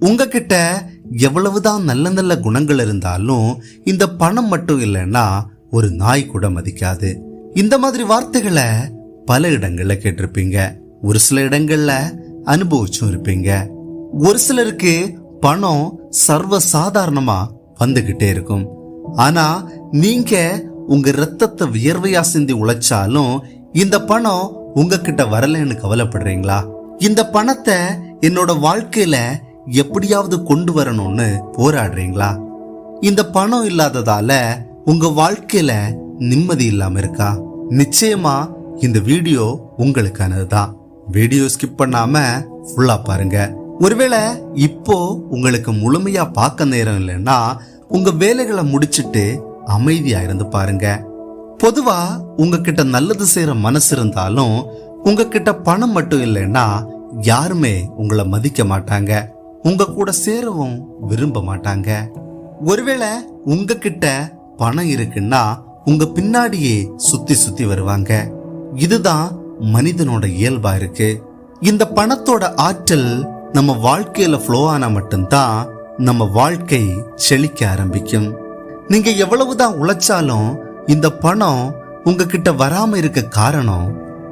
உங்ககிட்ட எவ்வளவுதான் நல்ல நல்ல குணங்கள் இருந்தாலும் இந்த பணம் மட்டும் இல்லைன்னா ஒரு நாய் கூட மதிக்காது. இந்த மாதிரி வார்த்தைகளை பல இடங்கள்ல கேட்டிருப்பீங்க. ஒரு சில இடங்கள்ல அனுபவிச்சும் இருப்பீங்க. ஒரு சிலருக்கு பணம் சர்வ சாதாரணமா வந்துகிட்டே இருக்கும். ஆனா நீங்க உங்க ரத்தத்தை வியர்வையா சிந்தி உழைச்சாலும் இந்த பணம் உங்ககிட்ட வரலன்னு கவலைப்படுறீங்களா? இந்த பணத்தை என்னோட வாழ்க்கையில எப்படியாவது கொண்டு வரணும்னு போராடுறீங்களா? இந்த பணம் இல்லாததால உங்க வாழ்க்கையில நிம்மதி இல்லாம இருக்கா? நிச்சயமா இந்த வீடியோ உங்களுக்கானது தான் வீடியோ ஸ்கிப் பண்ணாம ஃபுல்லா பாருங்க. ஒருவேளை இப்போ உங்களுக்கு முழுமையா பார்க்க நேரம் இல்லைன்னா உங்க வேலைகளை முடிச்சிட்டு அமைதியா இருந்து பாருங்க. பொதுவா உங்ககிட்ட நல்லது செய்யற மனசு இருந்தாலும் உங்ககிட்ட பணம் மட்டும் இல்லைன்னா யாருமே உங்களை மதிக்க மாட்டாங்க. உங்க கூட சேரவும் விரும்ப மாட்டாங்க. ஒருவேளை உங்ககிட்ட பணம் இருக்குன்னா உங்க பின்னாடியே சுத்தி சுத்தி வருவாங்க. இதுதான் மனிதனோட இயல்பா இருக்கு. இந்த பணத்தோட ஆற்றல் நம்ம வாழ்க்கையில ஃப்ளோ ஆனா மட்டும்தான் நம்ம வாழ்க்கை செழிக்க ஆரம்பிக்கும். நீங்க எவ்வளவுதான் உழைச்சாலும் இந்த பணம் உங்ககிட்ட வராம இருக்க காரணம்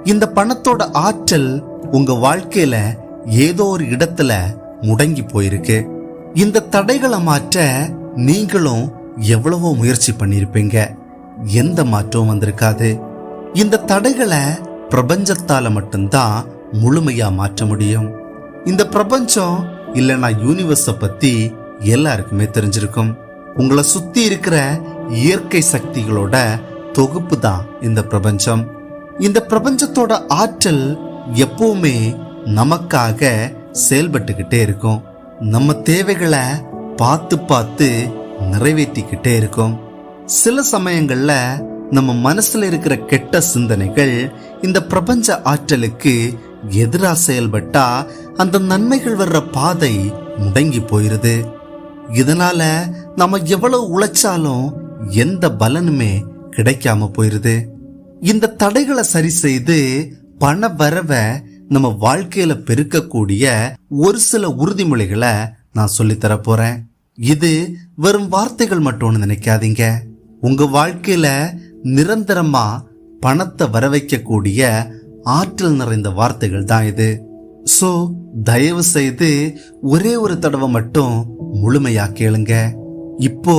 இந்த பணத்தோட ஆற்றல் உங்க வாழ்க்கையில ஏதோ ஒரு இடத்துல முடங்கி போயிருக்கு. இந்த தடைகளை மாற்ற நீங்களும் எவ்வளவோ முயற்சி பண்ணிருப்பீங்க எந்த மாற்றமும் வந்திருக்காது. இந்த தடைகளை பிரபஞ்சத்தால மட்டும்தான் முழுமையா மாற்ற முடியும். இந்த பிரபஞ்சம் இல்லைனா யூனிவர்ஸ பத்தி எல்லாருக்குமே தெரிஞ்சிருக்கும். உங்களை சுத்தி இருக்கிற இயற்கை சக்திகளோட தொகுப்பு தான் இந்த பிரபஞ்சம். இந்த பிரபஞ்சத்தோட ஆற்றல் எப்பவுமே நமக்காக செயல்பட்டுக்கிட்டே இருக்கும். நம்ம தேவைகளை பார்த்து பார்த்து நிறைவேற்றிக்கிட்டே இருக்கும். சில சமயங்களில் நம்ம மனசில் இருக்கிற கெட்ட சிந்தனைகள் இந்த பிரபஞ்ச ஆற்றலுக்கு எதிராக செயல்பட்டா அந்த நன்மைகள் வர்ற பாதை முடங்கி போயிருது. இதனால நம்ம எவ்வளவு உழைச்சாலும் எந்த பலனுமே கிடைக்காம போயிருது. இந்த தடைகளை சரி செய்து பண வரவை நம்ம வாழ்க்கையில பெருக்கக்கூடிய ஒரு சில உறுதிமொழிகளை நான் சொல்லித்தர போறேன் இது வெறும் வார்த்தைகள் மட்டும்னு நினைக்காதீங்க. உங்க வாழ்க்கையில நிரந்தரமா பணத்தை வர வைக்கக்கூடிய ஆற்றல் நிறைந்த வார்த்தைகள் தான் இது. சோ தயவு செய்து ஒரே ஒரு தடவை மட்டும் முழுமையா கேளுங்க. இப்போ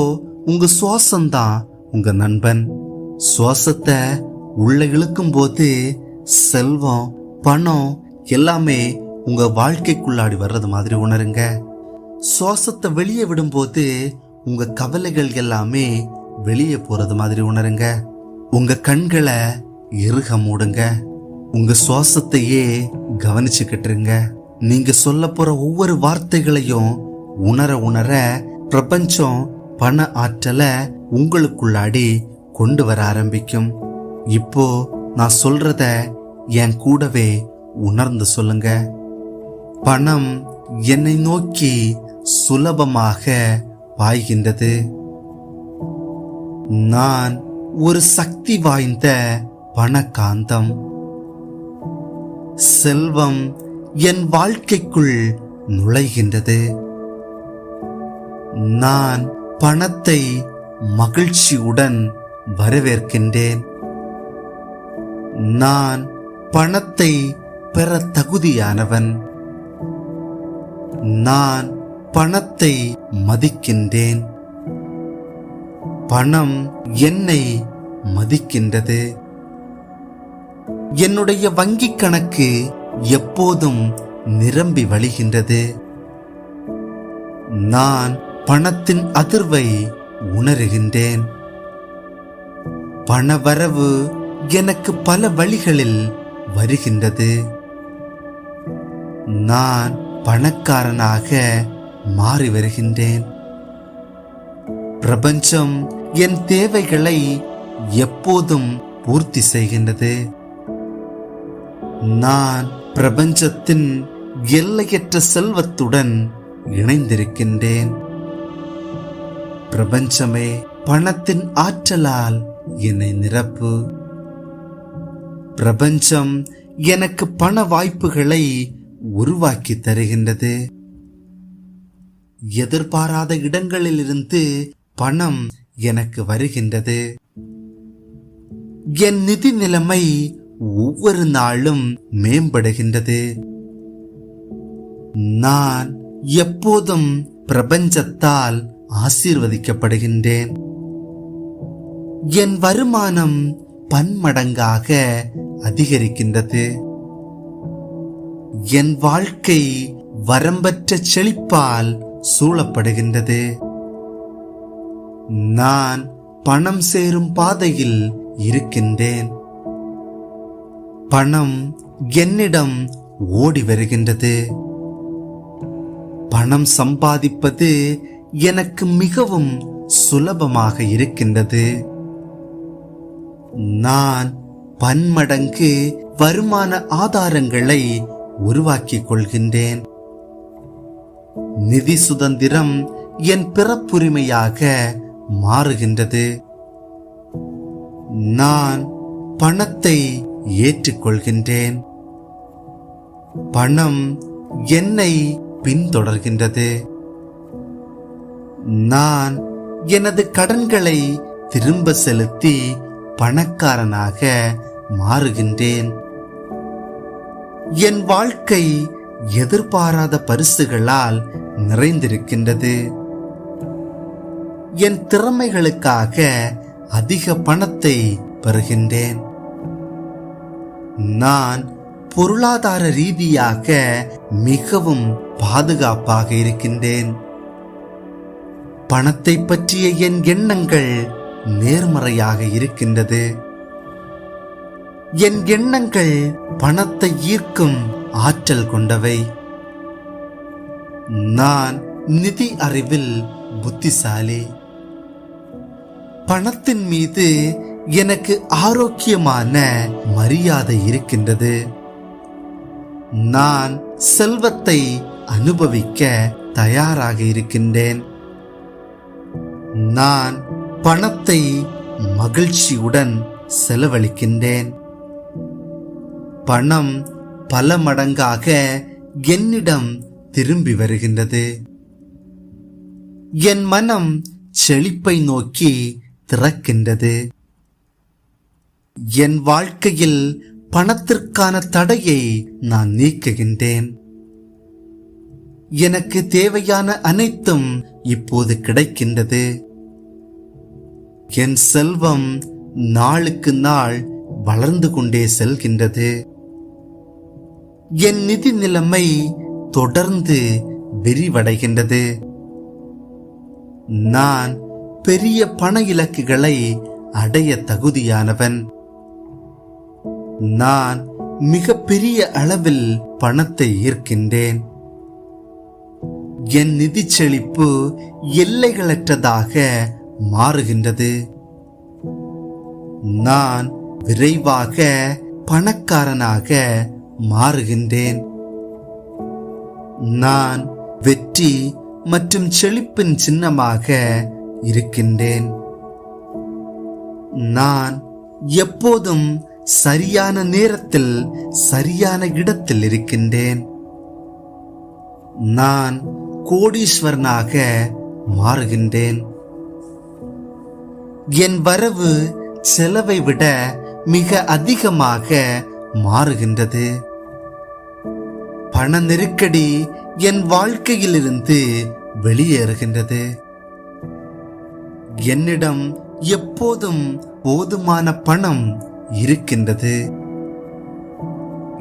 உங்க சுவாசம் தான் உங்க நண்பன். சுவாசத்தை உள்ள இழுக்கும் போது செல்வம் பணம் எல்லாமே உங்க வாழ்க்கைக்குள்ளாடி வர்றது மாதிரி உணருங்க. சுவாசத்தை வெளியே விடும்போது உங்க கவலைகள் எல்லாமே வெளியே போறது மாதிரி உணருங்க. உங்க கண்களை இறுக மூடுங்க. உங்க சுவாசத்தையே கவனிச்சுக்கிட்டுருங்க. நீங்க சொல்ல போற ஒவ்வொரு வார்த்தைகளையும் உணர உணர பிரபஞ்சம் பண ஆற்றலை உங்களுக்குள்ளாடி கொண்டு வர ஆரம்பிக்கும். இப்போ நான் சொல்கிறத என் கூடவே உணர்ந்து சொல்லுங்க. பணம் என்னை நோக்கி சுலபமாக பாய்கின்றது. நான் ஒரு சக்தி வாய்ந்த பணக்காந்தம். செல்வம் என் வாழ்க்கைக்குள் நுழைகின்றது. நான் பணத்தை மகிழ்ச்சியுடன் வரவேற்கின்றேன். நான் பணத்தை பெற தகுதியானவன். நான் பணத்தை மதிக்கின்றேன். பணம் என்னை மதிக்கின்றது. என்னுடைய வங்கிக் கணக்கு எப்போதும் நிரம்பி வழிகின்றது. நான் பணத்தின் அதிர்வை உணருகின்றேன். பணவரவு எனக்கு பல வழிகளில் வருகின்றது. நான் பணக்காரனாக மாறி வருகின்றேன். பிரபஞ்சம் என் தேவைகளை எப்போதும் பூர்த்தி செய்கின்றது. நான் பிரபஞ்சத்தின் எல்லையற்ற செல்வத்துடன் இணைந்திருக்கின்றேன். பிரபஞ்சமே பணத்தின் ஆற்றலால் என்னை நிரப்பு. பிரபஞ்சம் எனக்கு பண வாய்ப்புகளை உருவாக்கி தருகின்றது. எதிர்பாராத இடங்களிலிருந்து பணம் எனக்கு வருகின்றது. என் நிதி நிலைமை ஒவ்வொரு நாளும் மேம்படுகின்றது. நான் எப்போதும் பிரபஞ்சத்தால் ஆசீர்வதிக்கப்படுகின்றேன். என் வருமானம் பன்மடங்காக அதிகரிக்கின்றது. என் வாழ்க்கை வரம்பற்ற செழிப்பால் சூழப்படுகின்றது. நான் பணம் சேரும் பாதையில் இருக்கின்றேன். பணம் என்னிடம் ஓடி வருகின்றது. பணம் சம்பாதிப்பது எனக்கு மிகவும் சுலபமாக இருக்கின்றது. நான் பன்மடங்கு வருமான ஆதாரங்களை உருவாக்கிக் கொள்கின்றேன். நிதி சுதந்திரம் என் பிறப்புரிமையாக மாறுகின்றது. நான் பணத்தை ஏற்றுக்கொள்கின்றேன் பணம் என்னை பின்தொடர்கின்றது. நான் எனது கடன்களை திரும்ப செலுத்தி பணக்காரனாக மாறுகின்றேன். என் வாழ்க்கை எதிர்பாராத பரிசுகளால் நிறைந்திருக்கின்றது. என் திறமைகளுக்காக அதிக பணத்தை பெறுகின்றேன். நான் பொருளாதார ரீதியாக மிகவும் பாதுகாப்பாக இருக்கின்றேன். பணத்தை பற்றிய என் எண்ணங்கள் நேர்மறையாக இருக்கின்றது. என் எண்ணங்கள் பணத்தை ஈர்க்கும் ஆற்றல் கொண்டவை. நான் நிதி அறிவில் புத்திசாலி. பணத்தின் மீது எனக்கு ஆரோக்கியமான மரியாதை இருக்கின்றது. நான் செல்வத்தை அனுபவிக்க தயாராக இருக்கின்றேன். நான் பணத்தை மகிழ்ச்சியுடன் செலவழிக்கின்றேன். பணம் பல மடங்காக என்னிடம் திரும்பி வருகின்றது. என் மனம் செழிப்பை நோக்கி திறக்கின்றது. என் வாழ்க்கையில் பணத்திற்கான தடையை நான் நீக்குகின்றேன். எனக்கு தேவையான அனைத்தும் இப்போது கிடைக்கின்றது. என் செல்வம் நாளுக்கு நாள் வளர்ந்து கொண்டே செல்கின்றது. என் நிதி நிலைமை தொடர்ந்து விரிவடைகின்றது. நான் பெரிய பண இலக்குகளை அடைய தகுதியானவன். நான் மிக பெரிய அளவில் பணத்தை ஈர்க்கின்றேன். என் நிதி செழிப்பு எல்லைகளற்றதாக மாறுகின்றது. நான் விரைவாக பணக்காரனாக மாறுகின்றேன். நான் வெற்றி மற்றும் செழிப்பின் சின்னமாக இருக்கின்றேன். நான் எப்போதும் சரியான நேரத்தில் சரியான இடத்தில் இருக்கின்றேன். நான் கோடீஸ்வரனாக மாறுகின்றேன். என் வரவு செலவை விட மிக அதிகமாக மாறுகின்றது. பண நெருக்கடி என் வாழ்க்கையிலிருந்து வெளியேறுகின்றது. என்னிடம் எப்போதும் போதுமான பணம் இருக்கின்றது.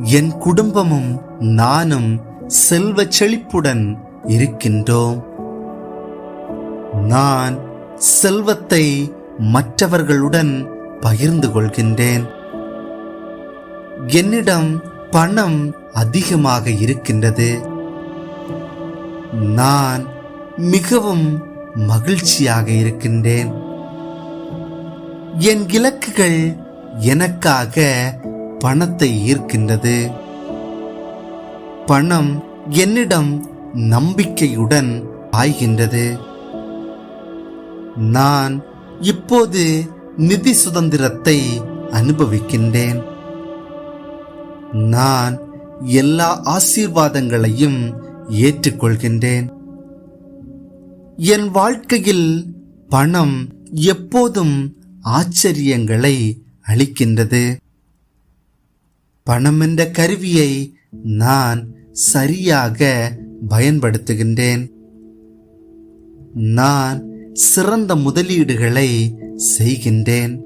என் குடும்பமும் நானும் செல்வ செழிப்புடன் இருக்கின்றோம். நான் செல்வத்தை மற்றவர்களுடன் பகிர்ந்து கொள்கின்றேன். என்னிடம் பணம் அதிகமாக இருக்கின்றது. நான் மிகவும் மகிழ்ச்சியாக இருக்கின்றேன். என் இலக்குகள் எனக்காக பணத்தை ஈர்க்கின்றது. பணம் என்னிடம் நம்பிக்கையுடன் ஆய்கின்றது. நான் இப்போது நிதி சுதந்திரத்தை அனுபவிக்கின்றேன். நான் எல்லா ஆசீர்வாதங்களையும் ஏற்றுக்கொள்கின்றேன். என் வாழ்க்கையில் பணம் எப்போதும் ஆச்சரியங்களை அளிக்கின்றது. பணம் என்ற கருவியை நான் சரியாக பயன்படுத்துகின்றேன். நான் சிறந்த முதலீடுகளை செய்கின்றேன்.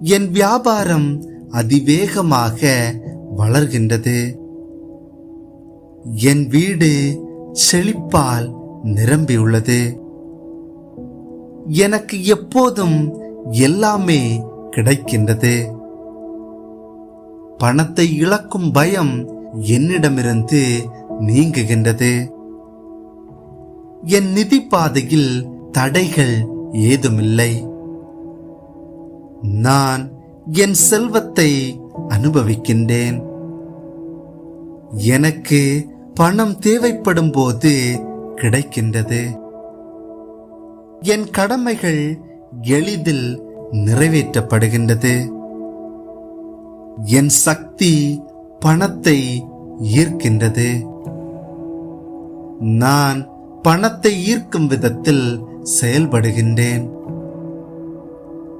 என் வியாபாரம் அதிவேகமாக வளர்கின்றது. என் வீடு செழிப்பால் நிரம்பியுள்ளது. எனக்கு எப்போதும் எல்லாமே கிடைக்கின்றது. பணத்தை இழக்கும் பயம் என்னிடமிருந்து நீங்குகின்றது. என் நிதி பாதையில் தடைகள் ஏதுமில்லை. நான் என் செல்வத்தை அனுபவிக்கின்றேன். எனக்கு பணம் தேவைப்படும் போது கிடைக்கின்றது. என் கடமைகள் எளிதில் நிறைவேற்றப்படுகின்றது. என் சக்தி பணத்தை ஈர்க்கின்றது. நான் பணத்தை ஈர்க்கும் விதத்தில் செயல்படுகின்றேன்.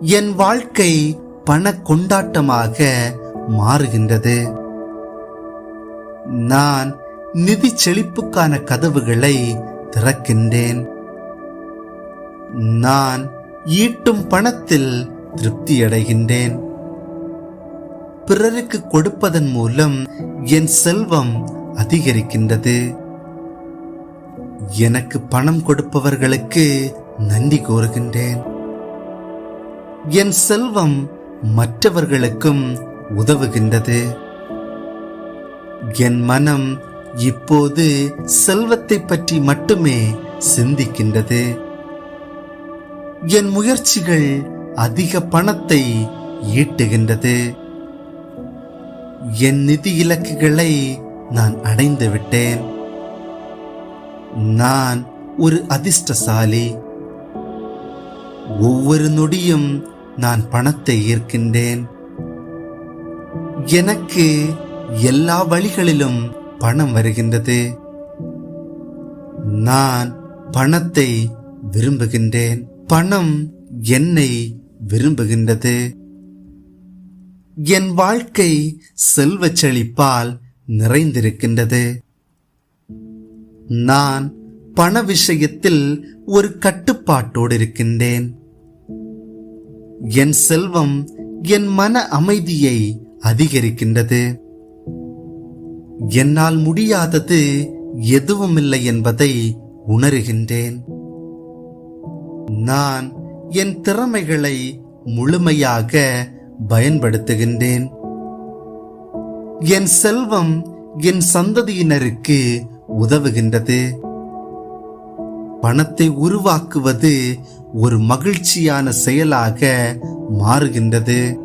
என் வாழ்க்கை பண கொண்டாட்டமாக மாறுகின்றது. நான் நிதி செழிப்புக்கான கதவுகளை திறக்கின்றேன். நான் ஈட்டும் பணத்தில் திருப்தியடைகின்றேன் பிறருக்கு கொடுப்பதன் மூலம் என் செல்வம் அதிகரிக்கின்றது. எனக்கு பணம் கொடுப்பவர்களுக்கு நன்றி கூறுகின்றேன். என் செல்வம் மற்றவர்களுக்கும் உதவுகின்றது. என் மனம் இப்போது செல்வத்தை பற்றி மட்டுமே சிந்திக்கின்றது. என் முயற்சிகள் அதிக பணத்தை ஈட்டுகின்றது. என் நிதி இலக்குகளை நான் அடைந்து விட்டேன் நான் ஒரு அதிர்ஷ்டசாலி. ஒவ்வொரு நொடியும் நான் பணத்தை ஈர்க்கின்றேன். எனக்கு எல்லா வழிகளிலும் பணம் வருகின்றது. நான் பணத்தை விரும்புகின்றேன். பணம் என்னை விரும்புகின்றது. என் வாழ்க்கை செல்வச் செழிப்பால் நிறைந்திருக்கின்றது. நான் பண விஷயத்தில் ஒரு கட்டுப்பாட்டோடு இருக்கின்றேன். என் செல்வம் என் மன அமைதியை அதிகரிக்கின்றது. என்னால் முடியாதது எதுவும் இல்லை என்பதை உணர்கின்றேன். நான் என் திறமைகளை முழுமையாக பயன்படுத்துகின்றேன். என் செல்வம் என் சந்ததியினருக்கு உதவுகின்றது. பணத்தை உருவாக்குவது ஒரு மகிழ்ச்சியான செயலாக மாறுகின்றது.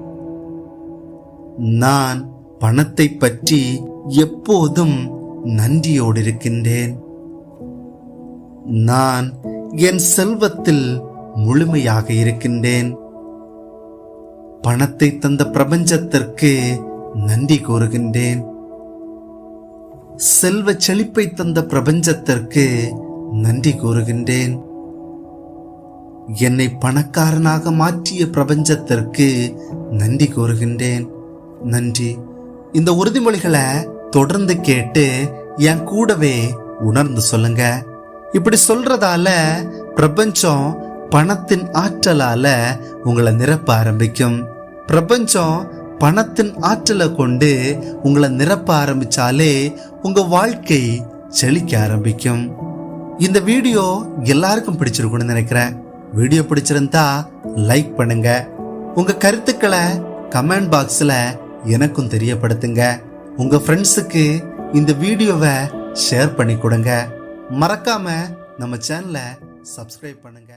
நான் பணத்தை பற்றி எப்போதும் நன்றியோடு இருக்கின்றேன் நான் என் செல்வத்தில் முழுமையாக இருக்கின்றேன். பணத்தை தந்த பிரபஞ்சத்திற்கு நன்றி கூறுகின்றேன். செல்வ செழிப்பை தந்த பிரபஞ்சத்திற்கு நன்றி கூறுகின்றேன். என்னை பணக்காரனாக மாற்றிய பிரபஞ்சத்திற்கு நன்றி கூறுகின்றேன். நன்றி. இந்த உறுதிமொழிகளை தொடர்ந்து கேட்டு என் கூடவே உணர்ந்து சொல்லுங்க. இப்படி சொல்றதால பிரபஞ்சம் பணத்தின் ஆற்றலால உங்களை நிரப்ப ஆரம்பிக்கும். பிரபஞ்சம் பணத்தின் ஆற்றலை கொண்டு உங்களை நிரப்ப ஆரம்பிச்சாலே உங்க வாழ்க்கை செழிக்க ஆரம்பிக்கும். இந்த வீடியோ எல்லாருக்கும் பிடிச்சிருக்கும்னு நினைக்கிறேன். வீடியோ பிடிச்சிருந்தா லைக் பண்ணுங்க. உங்க கருத்துக்களை கமெண்ட் பாக்ஸ்ல எனக்கும் தெரியப்படுத்துங்க. உங்க ஃப்ரெண்ட்ஸுக்கு இந்த வீடியோவை ஷேர் பண்ணி கொடுங்க. மறக்காம நம்ம சேனலை சப்ஸ்கிரைப் பண்ணுங்க.